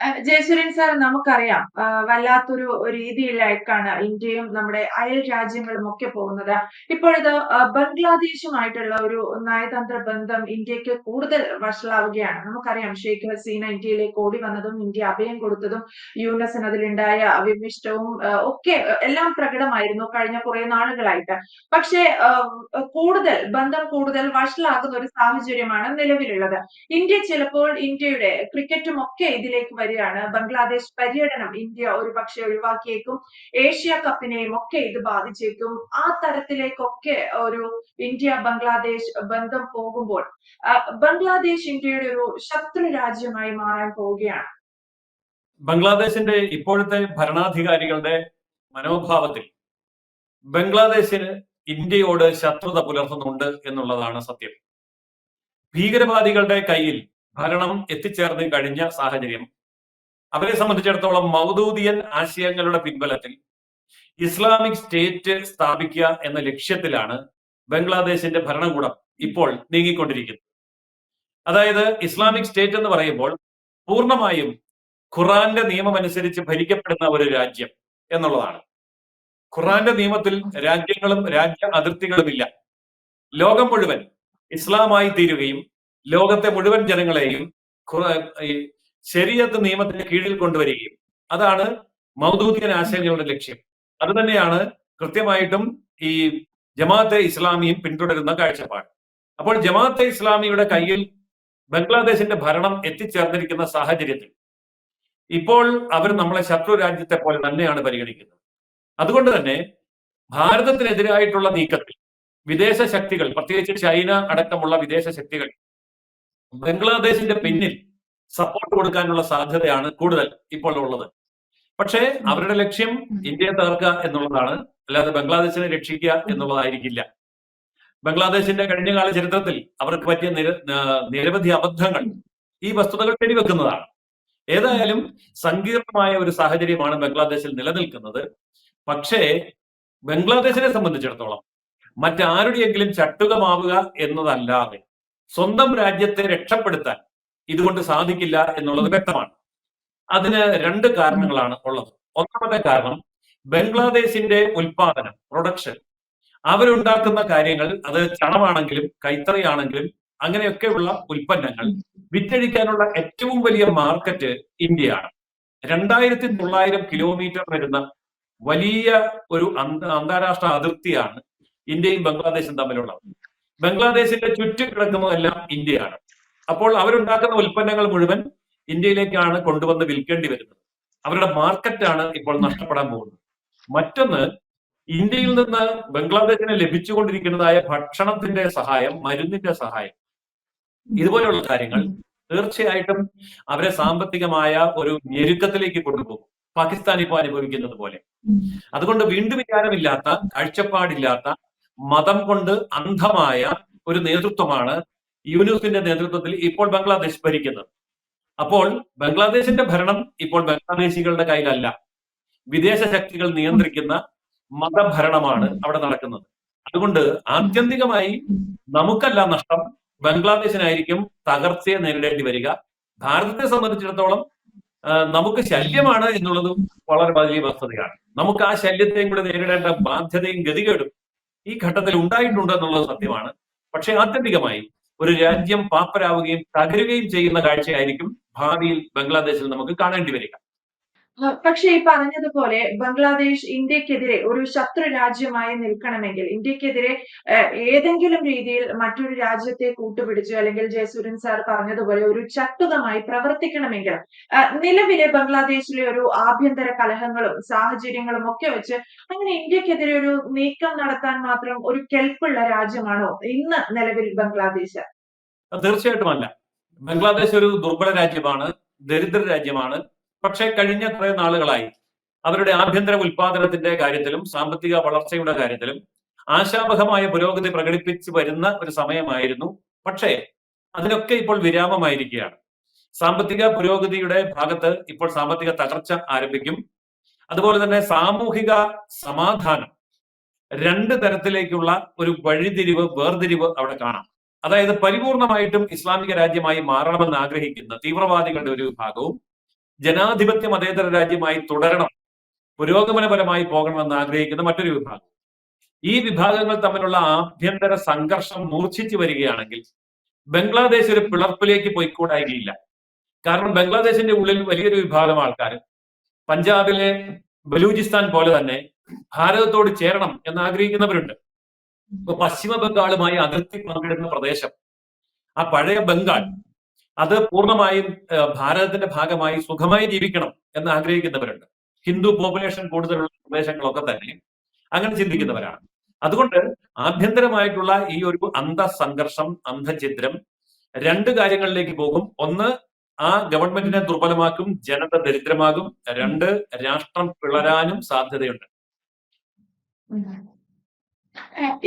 അഹ് Jayasuryan sir നമുക്കറിയാം വല്ലാത്തൊരു രീതിയിലേക്കാണ് ഇന്ത്യയും നമ്മുടെ അയൽ രാജ്യങ്ങളും ഒക്കെ പോകുന്നത്. ഇപ്പോഴിത് ബംഗ്ലാദേശുമായിട്ടുള്ള ഒരു നയതന്ത്ര ബന്ധം ഇന്ത്യയ്ക്ക് കൂടുതൽ വഷളാവുകയാണ്. നമുക്കറിയാം ഷെയ്ഖ് ഹസീന ഇന്ത്യയിലേക്ക് ഓടി വന്നതും ഇന്ത്യ അഭയം കൊടുത്തതും യുഎൻഎസിന് അതിലുണ്ടായ വിമിഷ്ടവും ഒക്കെ എല്ലാം പ്രകടമായിരുന്നു കഴിഞ്ഞ കുറെ നാളുകളായിട്ട്. പക്ഷേ കൂടുതൽ ബന്ധം കൂടുതൽ വഷളാകുന്ന ഒരു സാഹചര്യമാണ് നിലവിലുള്ളത്. ഇന്ത്യ ചിലപ്പോൾ ഇന്ത്യയുടെ ക്രിക്കറ്റും ഒക്കെ ഇതിലേക്ക് വരികയാണ്. ബംഗ്ലാദേശ് പര്യടനം ഇന്ത്യ ഒരു പക്ഷെ ഒഴിവാക്കിയേക്കും. ഏഷ്യ കപ്പിനെയും ഒക്കെ ഇത് ബാധിച്ചേക്കും. ആ തരത്തിലേക്കൊക്കെ ഒരു ഇന്ത്യ ബംഗ്ലാദേശ് ബന്ധം പോകുമ്പോൾ ബംഗ്ലാദേശ് ഇന്ത്യയുടെ ഒരു ശത്രു രാജ്യമായി മാറാൻ പോവുകയാണ്. ബംഗ്ലാദേശിന്റെ ഇപ്പോഴത്തെ ഭരണാധികാരികളുടെ മനോഭാവത്തിൽ ബംഗ്ലാദേശിന് ഇന്ത്യയോട് ശത്രുത പുലർത്തുന്നുണ്ട് എന്നുള്ളതാണ് സത്യം. ഭീകരവാദികളുടെ കയ്യിൽ ഭരണം എത്തിച്ചേർന്ന് കഴിഞ്ഞ സാഹചര്യം അവരെ സംബന്ധിച്ചിടത്തോളം മൗദൂദിയൻ ആശയങ്ങളുടെ പിൻബലത്തിൽ ഇസ്ലാമിക് സ്റ്റേറ്റ് സ്ഥാപിക്കുക എന്ന ലക്ഷ്യത്തിലാണ് ബംഗ്ലാദേശിന്റെ ഭരണകൂടം ഇപ്പോൾ നീങ്ങിക്കൊണ്ടിരിക്കുന്നത്. അതായത് ഇസ്ലാമിക് സ്റ്റേറ്റ് എന്ന് പറയുമ്പോൾ പൂർണമായും ഖുറാന്റെ നിയമം അനുസരിച്ച് ഭരിക്കപ്പെടുന്ന ഒരു രാജ്യം എന്നുള്ളതാണ്. ഖുറാന്റെ നിയമത്തിൽ രാജ്യങ്ങളും രാജ്യ അതിർത്തികളുമില്ല. ലോകം മുഴുവൻ ഇസ്ലാമായി തീരുകയും ലോകത്തെ മുഴുവൻ ജനങ്ങളെയും ശരീരത്ത് നിയമത്തിന്റെ കീഴിൽ കൊണ്ടുവരികയും അതാണ് മൗദൂദിയൻ ആശയങ്ങളുടെ ലക്ഷ്യം. അത് തന്നെയാണ് കൃത്യമായിട്ടും ഈ ജമാഅത്തെ ഇസ്ലാമിയും പിന്തുടരുന്ന കാഴ്ചപ്പാട്. അപ്പോൾ ജമാഅത്തെ ഇസ്ലാമിയുടെ കയ്യിൽ ബംഗ്ലാദേശിന്റെ ഭരണം എത്തിച്ചേർന്നിരിക്കുന്ന സാഹചര്യത്തിൽ ഇപ്പോൾ അവർ നമ്മളെ ശത്രു രാജ്യത്തെ പോലെ തന്നെയാണ് പരിഗണിക്കുന്നത്. അതുകൊണ്ട് തന്നെ ഭാരതത്തിനെതിരായിട്ടുള്ള നീക്കത്തിൽ വിദേശ ശക്തികൾ പ്രത്യേകിച്ച് ചൈന അടക്കമുള്ള വിദേശ ശക്തികൾ ബംഗ്ലാദേശിന്റെ പിന്നിൽ സപ്പോർട്ട് കൊടുക്കാനുള്ള സാധ്യതയാണ് കൂടുതൽ ഇപ്പോൾ ഉള്ളത്. പക്ഷേ അവരുടെ ലക്ഷ്യം ഇന്ത്യയെ തകർക്കുക എന്നുള്ളതാണ്. അല്ലാതെ ബംഗ്ലാദേശിനെ രക്ഷിക്കുക എന്നുള്ളതായിരിക്കില്ല. ബംഗ്ലാദേശിന്റെ കഴിഞ്ഞകാല ചരിത്രത്തിൽ അവർക്ക് പറ്റിയ നിര നിരവധി അബദ്ധങ്ങൾ ഈ വസ്തുതകൾ തെളിവെക്കുന്നതാണ് ഏതായാലും സങ്കീർണമായ ഒരു സാഹചര്യമാണ് ബംഗ്ലാദേശിൽ നിലനിൽക്കുന്നത്. പക്ഷേ ബംഗ്ലാദേശിനെ സംബന്ധിച്ചിടത്തോളം മറ്റാരുടെയെങ്കിലും ചട്ടുകമാവുക എന്നതല്ലാതെ സ്വന്തം രാജ്യത്തെ രക്ഷപ്പെടുത്താൻ ഇതുകൊണ്ട് സാധിക്കില്ല എന്നുള്ളത് വ്യക്തമാണ്. അതിന് രണ്ട് കാരണങ്ങളാണ് ഉള്ളത്. ഒന്നാമത്തെ കാരണം ബംഗ്ലാദേശിന്റെ ഉൽപാദനം പ്രൊഡക്ഷൻ അവരുണ്ടാക്കുന്ന കാര്യങ്ങൾ അത് ചണമാണെങ്കിലും കൈത്തറിയാണെങ്കിലും അങ്ങനെയൊക്കെയുള്ള ഉൽപ്പന്നങ്ങൾ വിറ്റഴിക്കാനുള്ള ഏറ്റവും വലിയ മാർക്കറ്റ് ഇന്ത്യയാണ്. രണ്ടായിരത്തി തൊള്ളായിരം കിലോമീറ്റർ വരുന്ന വലിയ ഒരു അന്താരാഷ്ട്ര അതിർത്തിയാണ് ഇന്ത്യയും ബംഗ്ലാദേശും തമ്മിലുള്ളത്. ബംഗ്ലാദേശിന്റെ ചുറ്റും കിടക്കുന്നതെല്ലാം ഇന്ത്യയാണ്. അപ്പോൾ അവരുണ്ടാക്കുന്ന ഉൽപ്പന്നങ്ങൾ മുഴുവൻ ഇന്ത്യയിലേക്കാണ് കൊണ്ടുവന്ന് വിൽക്കേണ്ടി വരുന്നത്. അവരുടെ മാർക്കറ്റാണ് ഇപ്പോൾ നഷ്ടപ്പെടാൻ പോകുന്നത്. മറ്റൊന്ന് ഇന്ത്യയിൽ നിന്ന് ബംഗ്ലാദേശിന് ലഭിച്ചുകൊണ്ടിരിക്കുന്നതായ ഭക്ഷണത്തിന്റെ സഹായം മരുന്നിന്റെ സഹായം. ഇതുപോലെയുള്ള കാര്യങ്ങൾ തീർച്ചയായിട്ടും അവരെ സാമ്പത്തികമായ ഒരു ഞെരുക്കത്തിലേക്ക് കൊണ്ടുപോകും. പാകിസ്ഥാൻ ഇപ്പോൾ അനുഭവിക്കുന്നത് പോലെ. അതുകൊണ്ട് വീണ്ടും വിചാരമില്ലാത്ത കാഴ്ചപ്പാടില്ലാത്ത മതം കൊണ്ട് അന്ധമായ ഒരു നേതൃത്വമാണ് യൂനുസിന്റെ നേതൃത്വത്തിൽ ഇപ്പോൾ ബംഗ്ലാദേശ് ഭരിക്കുന്നത് അപ്പോൾ ബംഗ്ലാദേശിന്റെ ഭരണം ഇപ്പോൾ ബംഗ്ലാദേശികളുടെ കയ്യിലല്ല. വിദേശ ശക്തികൾ നിയന്ത്രിക്കുന്ന മതഭരണമാണ് അവിടെ നടക്കുന്നത്. അതുകൊണ്ട് ആത്യന്തികമായി നമുക്കല്ല നഷ്ടം. ബംഗ്ലാദേശിനായിരിക്കും തകർച്ചയെ നേരിടേണ്ടി വരിക. ഭാരതത്തെ സംബന്ധിച്ചിടത്തോളം നമുക്ക് ശല്യമാണ് എന്നുള്ളതും വളരെ വലിയ വസ്തുതയാണ്. നമുക്ക് ആ ശല്യത്തെയും കൂടെ നേരിടേണ്ട ബാധ്യതയും ഗതികേടും ഈ ഘട്ടത്തിൽ ഉണ്ടായിട്ടുണ്ട് എന്നുള്ളത് സത്യമാണ്. പക്ഷെ ആത്യന്തികമായി ഒരു രാജ്യം പാപ്പരാവുകയും തകരുകയും ചെയ്യുന്ന കാഴ്ചയായിരിക്കും ഭാവിയിൽ ബംഗ്ലാദേശിൽ നമുക്ക് കാണേണ്ടി വരിക. പക്ഷേ ഈ പറഞ്ഞതുപോലെ ബംഗ്ലാദേശ് ഇന്ത്യക്കെതിരെ ഒരു ശത്രു രാജ്യമായി നിൽക്കണമെങ്കിൽ ഇന്ത്യക്കെതിരെ ഏതെങ്കിലും രീതിയിൽ മറ്റൊരു രാജ്യത്തെ കൂട്ടുപിടിച്ചു അല്ലെങ്കിൽ ജയസൂര്യൻ സാർ പറഞ്ഞതുപോലെ ഒരു ചട്ടുകമായി പ്രവർത്തിക്കണമെങ്കിൽ നിലവിലെ ബംഗ്ലാദേശിലെ ഒരു ആഭ്യന്തര കലഹങ്ങളും സാഹചര്യങ്ങളും ഒക്കെ വെച്ച് അങ്ങനെ ഇന്ത്യക്കെതിരെ ഒരു നീക്കം നടത്താൻ മാത്രം ഒരു കെൽപ്പുള്ള രാജ്യമാണോ ഇന്ന് നിലവിൽ ബംഗ്ലാദേശ്? തീർച്ചയായിട്ടും അല്ല. ബംഗ്ലാദേശ് ഒരു ദുർബല രാജ്യമാണ് ദരിദ്ര രാജ്യമാണ്. പക്ഷേ കഴിഞ്ഞ കുറെ നാളുകളായി അവരുടെ ആഭ്യന്തര ഉൽപാദനത്തിന്റെ കാര്യത്തിലും സാമ്പത്തിക വളർച്ചയുടെ കാര്യത്തിലും ആശാവഹമായ പുരോഗതി പ്രകടിപ്പിച്ചു വരുന്ന ഒരു സമയമായിരുന്നു. പക്ഷേ അതിനൊക്കെ ഇപ്പോൾ വിരാമമായിരിക്കുകയാണ്. സാമ്പത്തിക പുരോഗതിയുടെ ഭാഗത്ത് ഇപ്പോൾ സാമ്പത്തിക തകർച്ച ആരംഭിക്കും. അതുപോലെ തന്നെ സാമൂഹിക സമാധാനം രണ്ട് തരത്തിലേക്കുള്ള ഒരു വഴിതിരിവ് വേർതിരിവ് അവിടെ കാണാം. അതായത് പരിപൂർണമായിട്ടും ഇസ്ലാമിക രാജ്യമായി മാറണമെന്ന് ആഗ്രഹിക്കുന്ന തീവ്രവാദികളുടെ ഒരു വിഭാഗവും ജനാധിപത്യ മതേതര രാജ്യമായി തുടരണം. പുരോഗമനപരമായി പോകണമെന്ന് ആഗ്രഹിക്കുന്ന മറ്റൊരു വിഭാഗം. ഈ വിഭാഗങ്ങൾ തമ്മിലുള്ള ആഭ്യന്തര സംഘർഷം മൂർച്ഛിച്ചു വരികയാണെങ്കിൽ ബംഗ്ലാദേശ് ഒരു പിളർപ്പിലേക്ക് പോയിക്കൂടായികയില്ല. കാരണം ബംഗ്ലാദേശിന്റെ ഉള്ളിൽ വലിയൊരു വിഭാഗം ആൾക്കാർ പഞ്ചാബിലെ ബലൂചിസ്ഥാൻ പോലെ തന്നെ ഭാരതത്തോട് ചേരണം എന്ന് ആഗ്രഹിക്കുന്നവരുണ്ട് ഇപ്പൊ പശ്ചിമ ബംഗാളുമായി അതിർത്തി പങ്കിടുന്ന പ്രദേശം ആ പഴയ ബംഗാൾ അത് പൂർണമായും ഭാരതത്തിന്റെ ഭാഗമായി സുഖമായി ജീവിക്കണം എന്ന് ആഗ്രഹിക്കുന്നവരുണ്ട്. ഹിന്ദു പോപ്പുലേഷൻ കൂടുതലുള്ള പ്രദേശങ്ങളൊക്കെ തന്നെ അങ്ങനെ ചിന്തിക്കുന്നവരാണ്. അതുകൊണ്ട് ആഭ്യന്തരമായിട്ടുള്ള ഈ ഒരു അന്ധസംഘർഷം അന്ധഛിദ്രം രണ്ട് കാര്യങ്ങളിലേക്ക് പോകും. ഒന്ന് ആ ഗവൺമെന്റിനെ ദുർബലമാക്കും ജനത ദരിദ്രമാകും രണ്ട് രാഷ്ട്രം പിളരാനും സാധ്യതയുണ്ട്.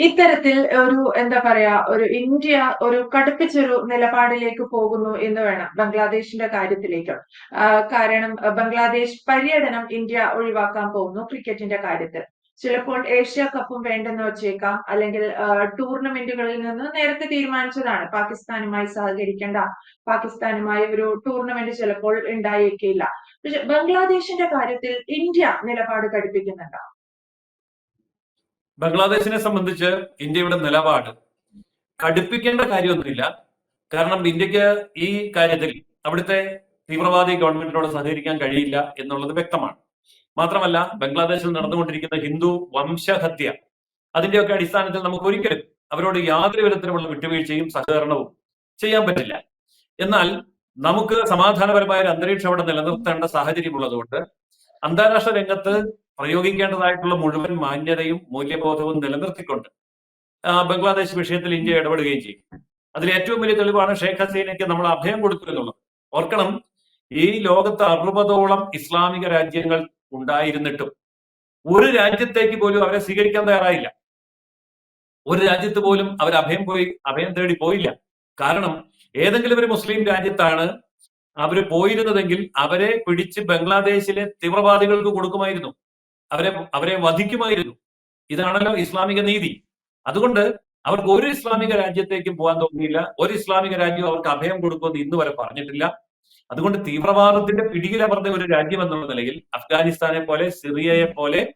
ഇത്തരത്തിൽ ഒരു എന്താ പറയാ ഒരു ഇന്ത്യ ഒരു കടുപ്പിച്ചൊരു നിലപാടിലേക്ക് പോകുന്നു എന്ന് വേണം ബംഗ്ലാദേശിന്റെ കാര്യത്തിലേക്ക്. കാരണം ബംഗ്ലാദേശ് പര്യടനം ഇന്ത്യ ഒഴിവാക്കാൻ പോകുന്നു ക്രിക്കറ്റിന്റെ കാര്യത്തിൽ. ചിലപ്പോൾ ഏഷ്യ കപ്പും വേണ്ടെന്ന് വെച്ചേക്കാം അല്ലെങ്കിൽ ടൂർണമെന്റുകളിൽ നിന്ന് നേരത്തെ തീരുമാനിച്ചതാണ്. പാകിസ്ഥാനുമായി സഹകരിക്കേണ്ട പാകിസ്ഥാനുമായി ഒരു ടൂർണമെന്റ് ചിലപ്പോൾ ഉണ്ടായേക്കില്ല. പക്ഷെ ബംഗ്ലാദേശിന്റെ കാര്യത്തിൽ ഇന്ത്യ നിലപാട് കടുപ്പിക്കുന്നുണ്ടോ ബംഗ്ലാദേശിനെ സംബന്ധിച്ച് ഇന്ത്യയുടെ നിലപാട് കടുപ്പിക്കേണ്ട കാര്യമൊന്നുമില്ല. കാരണം ഇന്ത്യയ്ക്ക് ഈ കാര്യത്തിൽ അവിടുത്തെ തീവ്രവാദി ഗവൺമെന്റിനോട് സഹകരിക്കാൻ കഴിയില്ല എന്നുള്ളത് വ്യക്തമാണ്. മാത്രമല്ല ബംഗ്ലാദേശിൽ നടന്നുകൊണ്ടിരിക്കുന്ന ഹിന്ദു വംശഹത്യ അതിന്റെയൊക്കെ അടിസ്ഥാനത്തിൽ നമുക്ക് ഒരിക്കലും അവരോട് യാതൊരു വിധത്തിലുമുള്ള വിട്ടുവീഴ്ചയും സഹകരണവും ചെയ്യാൻ പറ്റില്ല. എന്നാൽ നമുക്ക് സമാധാനപരമായ ഒരു അന്തരീക്ഷം അവിടെ നിലനിർത്തേണ്ട സാഹചര്യം ഉള്ളതുകൊണ്ട് അന്താരാഷ്ട്ര രംഗത്ത് പ്രയോഗിക്കേണ്ടതായിട്ടുള്ള മുഴുവൻ മാന്യതയും മൂല്യബോധവും നിലനിർത്തിക്കൊണ്ട് ബംഗ്ലാദേശ് വിഷയത്തിൽ ഇന്ത്യ ഇടപെടുകയും ചെയ്യും. അതിൽ ഏറ്റവും വലിയ തെളിവാണ് ഷേഖ് ഹസീനയ്ക്ക് നമ്മൾ അഭയം കൊടുത്തു എന്നുള്ളത്. ഓർക്കണം ഈ ലോകത്ത് അറുപതോളം ഇസ്ലാമിക രാജ്യങ്ങൾ ഉണ്ടായിരുന്നിട്ടും ഒരു രാജ്യത്തേക്ക് പോലും അവരെ സ്വീകരിക്കാൻ തയ്യാറായില്ല. ഒരു രാജ്യത്ത് പോലും അവർ അഭയം പോയി അഭയം തേടി പോയില്ല. കാരണം ഏതെങ്കിലും ഒരു മുസ്ലിം രാജ്യത്താണ് അവർ പോയിരുന്നതെങ്കിൽ അവരെ പിടിച്ച് ബംഗ്ലാദേശിലെ തീവ്രവാദികൾക്ക് കൊടുക്കുമായിരുന്നു. അവരെ അവരെ വധിക്കുമായിരുന്നു. ഇതാണല്ലോ ഇസ്ലാമിക നീതി. അതുകൊണ്ട് അവർക്ക് ഒരു ഇസ്ലാമിക രാജ്യത്തേക്കും പോകാൻ തോന്നിയില്ല. ഒരു ഇസ്ലാമിക രാജ്യവും അവർക്ക് അഭയം കൊടുക്കുമെന്ന് ഇന്ന് വരെ പറഞ്ഞിട്ടില്ല. അതുകൊണ്ട് തീവ്രവാദത്തിന്റെ പിടിയിലമർന്ന ഒരു രാജ്യം എന്നുള്ള നിലയിൽ അഫ്ഗാനിസ്ഥാനെ പോലെ സിറിയയെ പോലെ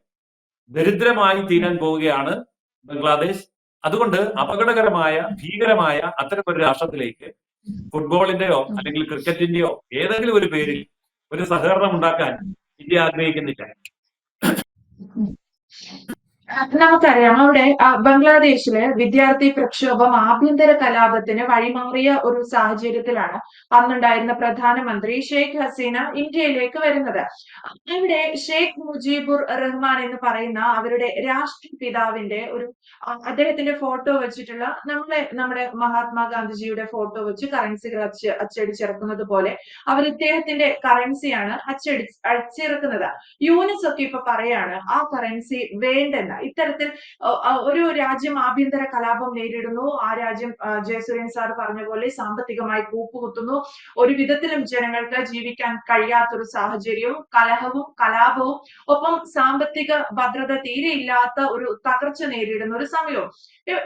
ദരിദ്രമായി തീരാൻ പോവുകയാണ് ബംഗ്ലാദേശ്. അതുകൊണ്ട് അപകടകരമായ ഭീകരമായ അത്തരമൊരു രാഷ്ട്രത്തിലേക്ക് ഫുട്ബോളിന്റെയോ അല്ലെങ്കിൽ ക്രിക്കറ്റിന്റെയോ ഏതെങ്കിലും ഒരു പേരിൽ ഒരു സഹകരണം ഉണ്ടാക്കാൻ ഇന്ത്യ ആഗ്രഹിക്കുന്നില്ല. はい നമുക്കറിയാം അവിടെ ബംഗ്ലാദേശിലെ വിദ്യാർത്ഥി പ്രക്ഷോഭം ആഭ്യന്തര കലാപത്തിന് വഴിമാറിയ ഒരു സാഹചര്യത്തിലാണ് അന്നുണ്ടായിരുന്ന പ്രധാനമന്ത്രി ഷെയ്ഖ് ഹസീന ഇന്ത്യയിലേക്ക് വരുന്നത്. ഇവിടെ ഷെയ്ഖ് മുജീബുർ റഹ്മാൻ എന്ന് പറയുന്ന അവരുടെ രാഷ്ട്രപിതാവിന്റെ ഒരു അദ്ദേഹത്തിന്റെ ഫോട്ടോ വെച്ചിട്ടുള്ള നമ്മളെ നമ്മുടെ മഹാത്മാഗാന്ധിജിയുടെ ഫോട്ടോ വെച്ച് കറൻസികൾ അച്ച് അച്ചടിച്ചിറക്കുന്നത് പോലെ അവർ ഇദ്ദേഹത്തിന്റെ കറൻസിയാണ് അച്ചടി അടിച്ചിറക്കുന്നത്. യൂനിസ് ഒക്കെ ഇപ്പൊ പറയാണ് ആ കറൻസി വേണ്ടെന്ന്. ഇത്തരത്തിൽ ഒരു രാജ്യം ആഭ്യന്തര കലാപം നേരിടുന്നു. ആ രാജ്യം ജയസൂര്യൻ സാർ പറഞ്ഞ പോലെ സാമ്പത്തികമായി കൂപ്പുകുത്തുന്നു. ഒരു വിധത്തിലും ജനങ്ങൾക്ക് ജീവിക്കാൻ കഴിയാത്തൊരു സാഹചര്യവും കലഹവും കലാപവും ഒപ്പം സാമ്പത്തിക ഭദ്രത തീരെ ഇല്ലാത്ത ഒരു തകർച്ച നേരിടുന്ന ഒരു സമയവും.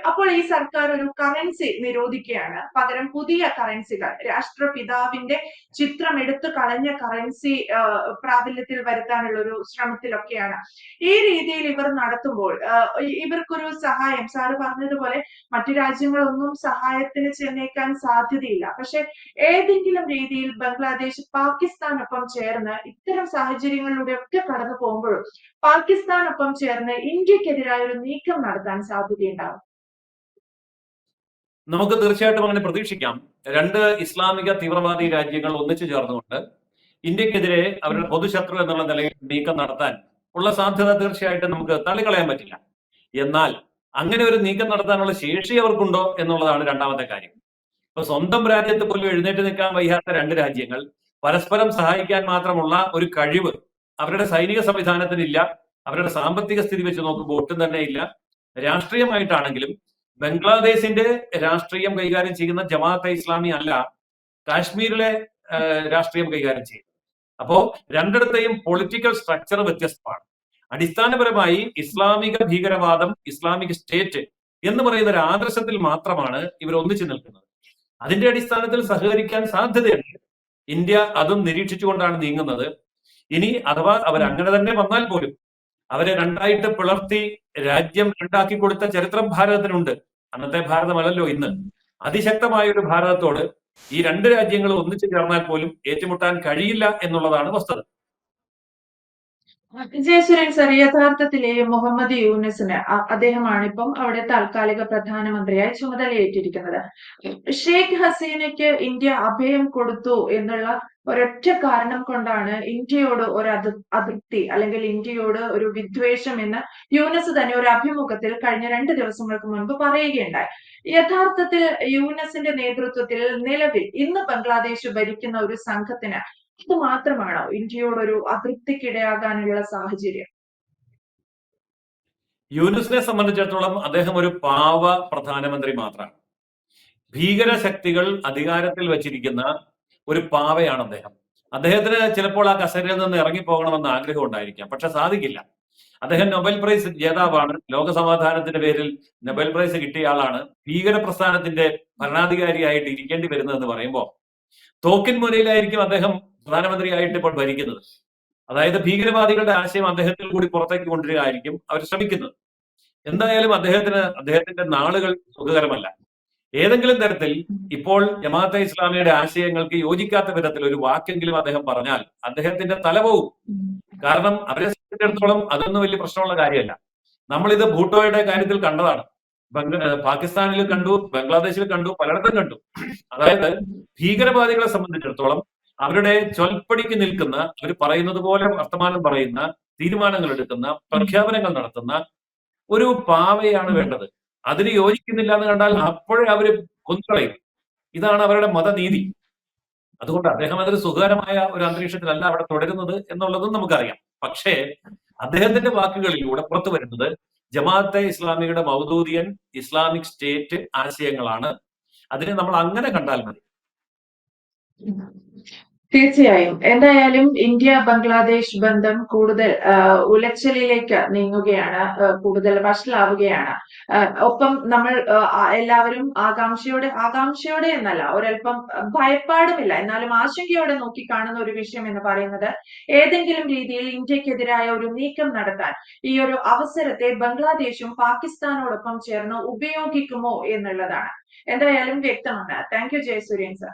അപ്പോൾ ഈ സർക്കാർ ഒരു കറൻസി നിരോധിക്കുകയാണ്. പകരം പുതിയ കറൻസികൾ രാഷ്ട്രപിതാവിന്റെ ചിത്രം എടുത്തു കളഞ്ഞ കറൻസി പ്രാബല്യത്തിൽ വരുത്താനുള്ള ഒരു ശ്രമത്തിലൊക്കെയാണ്. ഈ രീതിയിൽ ഇവർ നടത്തുമ്പോൾ ഇ- ഇവർക്കൊരു സഹായം. സാറ് പറഞ്ഞതുപോലെ മറ്റു രാജ്യങ്ങളൊന്നും സഹായത്തിന് ചെന്നേക്കാൻ സാധ്യതയില്ല. പക്ഷെ ഏതെങ്കിലും രീതിയിൽ ബംഗ്ലാദേശ് പാകിസ്ഥാനൊപ്പം ചേർന്ന് ഇത്തരം സാഹചര്യങ്ങളിലൂടെ ഒക്കെ കടന്നു പോകുമ്പോഴും പാകിസ്ഥാനൊപ്പം ചേർന്ന് ഇന്ത്യക്കെതിരായ ഒരു നീക്കം നടത്താൻ സാധ്യതയുണ്ടാവും. നമുക്ക് തീർച്ചയായിട്ടും അങ്ങനെ പ്രതീക്ഷിക്കാം. രണ്ട് ഇസ്ലാമിക തീവ്രവാദി രാജ്യങ്ങൾ ഒന്നിച്ചു ചേർന്നുകൊണ്ട് ഇന്ത്യക്കെതിരെ അവരുടെ പൊതുശത്രു എന്നുള്ള നിലയിൽ നീക്കം നടത്താൻ ഉള്ള സാധ്യത തീർച്ചയായിട്ടും നമുക്ക് തള്ളിക്കളയാൻ പറ്റില്ല. എന്നാൽ അങ്ങനെ ഒരു നീക്കം നടത്താനുള്ള ശേഷി അവർക്കുണ്ടോ എന്നുള്ളതാണ് രണ്ടാമത്തെ കാര്യം. ഇപ്പൊ സ്വന്തം രാജ്യത്ത് പോലും എഴുന്നേറ്റ് നിൽക്കാൻ വയ്യാത്ത രണ്ട് രാജ്യങ്ങൾ പരസ്പരം സഹായിക്കാൻ മാത്രമുള്ള ഒരു കഴിവ് അവരുടെ സൈനിക സംവിധാനത്തിനില്ല അവരുടെ സാമ്പത്തിക സ്ഥിതി വെച്ച് നോക്കുമ്പോൾ ഒട്ടും തന്നെ ഇല്ല. രാഷ്ട്രീയമായിട്ടാണെങ്കിലും ബംഗ്ലാദേശിന്റെ രാഷ്ട്രീയം കൈകാര്യം ചെയ്യുന്ന ജമാഅത്തെ ഇസ്ലാമി അല്ല കാശ്മീരിലെ രാഷ്ട്രീയം കൈകാര്യം ചെയ്യുന്നത്. അപ്പോ രണ്ടിടത്തെയും പൊളിറ്റിക്കൽ സ്ട്രക്ചർ വ്യത്യസ്തമാണ്. അടിസ്ഥാനപരമായി ഇസ്ലാമിക ഭീകരവാദം ഇസ്ലാമിക സ്റ്റേറ്റ് എന്ന് പറയുന്ന ഒരു ആദർശത്തിൽ മാത്രമാണ് ഇവർ ഒന്നിച്ചു നിൽക്കുന്നത്. അതിന്റെ അടിസ്ഥാനത്തിൽ സഹകരിക്കാൻ സാധ്യതയുണ്ട്. ഇന്ത്യ അതും നിരീക്ഷിച്ചുകൊണ്ടാണ് നീങ്ങുന്നത്. ഇനി അഥവാ അവർ അങ്ങനെ തന്നെ വന്നാൽ പോലും അവരെ രണ്ടായിട്ട് പിളർത്തി രാജ്യം രണ്ടാക്കി കൊടുത്ത ചരിത്രം ഭാരതത്തിനുണ്ട്. അന്നത്തെ ഭാരതമല്ലല്ലോ ഇന്ന്. അതിശക്തമായ ഒരു ഭാരതത്തോട് ഈ രണ്ട് രാജ്യങ്ങൾ ഒന്നിച്ചു ചേർന്നാൽ പോലും ഏറ്റുമുട്ടാൻ കഴിയില്ല എന്നുള്ളതാണ് വസ്തുത. ജയസുരൻ സർ യഥാർത്ഥത്തിൽ മുഹമ്മദ് യൂനസിന് അദ്ദേഹമാണ് ഇപ്പം അവിടെ താൽക്കാലിക പ്രധാനമന്ത്രിയായി ചുമതലയേറ്റിരിക്കുന്നത്. ഷെയ്ഖ് ഹസീനയ്ക്ക് ഇന്ത്യ അഭയം കൊടുത്തു എന്നുള്ള ഒരൊറ്റ കാരണം കൊണ്ടാണ് ഇന്ത്യയോട് ഒരു അത് അതൃപ്തി അല്ലെങ്കിൽ ഇന്ത്യയോട് ഒരു വിദ്വേഷം എന്ന് യൂനസ് തന്നെ ഒരു അഭിമുഖത്തിൽ കഴിഞ്ഞ രണ്ട് ദിവസങ്ങൾക്ക് മുൻപ് പറയുകയുണ്ടായി. യഥാർത്ഥത്തിൽ യൂനസിന്റെ നേതൃത്വത്തിൽ നിലവിൽ ഇന്ന് ബംഗ്ലാദേശ് ഭരിക്കുന്ന ഒരു സംഘത്തിന് ഇത് മാത്രമാണോ ഇന്ത്യയോടൊരു അതൃപ്തിക്കിടയാകാനുള്ള സാഹചര്യം. യൂനുസിനെ സംബന്ധിച്ചിടത്തോളം അദ്ദേഹം ഒരു പാവ പ്രധാനമന്ത്രി മാത്രമാണ്. ഭീകര ശക്തികൾ അധികാരത്തിൽ വച്ചിരിക്കുന്ന ഒരു പാവയാണ് അദ്ദേഹം. അദ്ദേഹത്തിന് ചിലപ്പോൾ ആ കസേരയിൽ നിന്ന് ഇറങ്ങിപ്പോകണമെന്ന് ആഗ്രഹം ഉണ്ടായിരിക്കാം. പക്ഷെ സാധിക്കില്ല. അദ്ദേഹം നൊബേൽ പ്രൈസ് ജേതാവാണ്. ലോകസമാധാനത്തിന്റെ പേരിൽ നൊബേൽ പ്രൈസ് കിട്ടിയ ആളാണ്. ഭീകര പ്രസ്ഥാനത്തിന്റെ ഭരണാധികാരിയായിട്ട് ഇരിക്കേണ്ടി വരുന്നതെന്ന് പറയുമ്പോൾ തോക്കിൻ മുനയിലായിരിക്കും അദ്ദേഹം പ്രധാനമന്ത്രിയായിട്ട് ഇപ്പോൾ ഭരിക്കുന്നത്. അതായത് ഭീകരവാദികളുടെ ആശയം അദ്ദേഹത്തിൽ കൂടി പുറത്തേക്ക് കൊണ്ടുവരികയായിരിക്കും അവർ ശ്രമിക്കുന്നത്. എന്തായാലും അദ്ദേഹത്തിന് അദ്ദേഹത്തിന്റെ നാളുകൾ സുഖകരമല്ല. ഏതെങ്കിലും തരത്തിൽ ഇപ്പോൾ ജമാഅത്തെ ഇസ്ലാമിയുടെ ആശയങ്ങൾക്ക് യോജിക്കാത്ത വിധത്തിൽ ഒരു വാക്കെങ്കിലും അദ്ദേഹം പറഞ്ഞാൽ അദ്ദേഹത്തിന്റെ തല പോവും കാരണം അവരെ സംബന്ധിച്ചിടത്തോളം അതൊന്നും വലിയ പ്രശ്നമുള്ള കാര്യമല്ല. നമ്മളിത് ഭൂട്ടോയുടെ കാര്യത്തിൽ കണ്ടതാണ്. പാകിസ്ഥാനിൽ കണ്ടു ബംഗ്ലാദേശിൽ കണ്ടു പലയിടത്തും കണ്ടു. അതായത് ഭീകരവാദികളെ സംബന്ധിച്ചിടത്തോളം അവരുടെ ചൊൽപ്പടിക്ക് നിൽക്കുന്ന അവർ പറയുന്നത് പോലെ വർത്തമാനം പറയുന്ന തീരുമാനങ്ങൾ എടുക്കുന്ന പ്രഖ്യാപനങ്ങൾ നടത്തുന്ന ഒരു പാവയാണ് വേണ്ടത്. അതിന് യോജിക്കുന്നില്ല എന്ന് കണ്ടാൽ അപ്പോഴേ അവർ കൊന്നുകളയും. ഇതാണ് അവരുടെ മതനീതി. അതുകൊണ്ട് അദ്ദേഹം അതൊരു സുഖകരമായ ഒരു അന്തരീക്ഷത്തിലല്ല അവിടെ തുടരുന്നത് എന്നുള്ളതും നമുക്കറിയാം. പക്ഷേ അദ്ദേഹത്തിന്റെ വാക്കുകളിലൂടെ പുറത്തു വരുന്നത് ജമാഅത്തെ ഇസ്ലാമിയുടെ മൗദൂദിയൻ ഇസ്ലാമിക് സ്റ്റേറ്റ് ആശയങ്ങളാണ്. അതിനെ നമ്മൾ അങ്ങനെ കണ്ടാൽ മതി. തീർച്ചയായും. എന്തായാലും ഇന്ത്യ ബംഗ്ലാദേശ് ബന്ധം കൂടുതൽ ഉലച്ചലിലേക്ക് നീങ്ങുകയാണ് കൂടുതൽ വഷളാവുകയാണ്. ഒപ്പം നമ്മൾ എല്ലാവരും ആകാംക്ഷയോടെ ആകാംക്ഷയോടെ എന്നല്ല ഒരല്പം ഭയപ്പാടുമില്ല. എന്നാലും ആശങ്കയോടെ നോക്കിക്കാണുന്ന ഒരു വിഷയം എന്ന് പറയുന്നത് ഏതെങ്കിലും രീതിയിൽ ഇന്ത്യക്കെതിരായ ഒരു നീക്കം നടത്താൻ ഈ ഒരു അവസരത്തെ ബംഗ്ലാദേശും പാകിസ്ഥാനോടൊപ്പം ചേർന്ന് ഉപയോഗിക്കുമോ എന്നുള്ളതാണ്. എന്തായാലും വ്യക്തമാണ്. Thank you Jayasuryan sir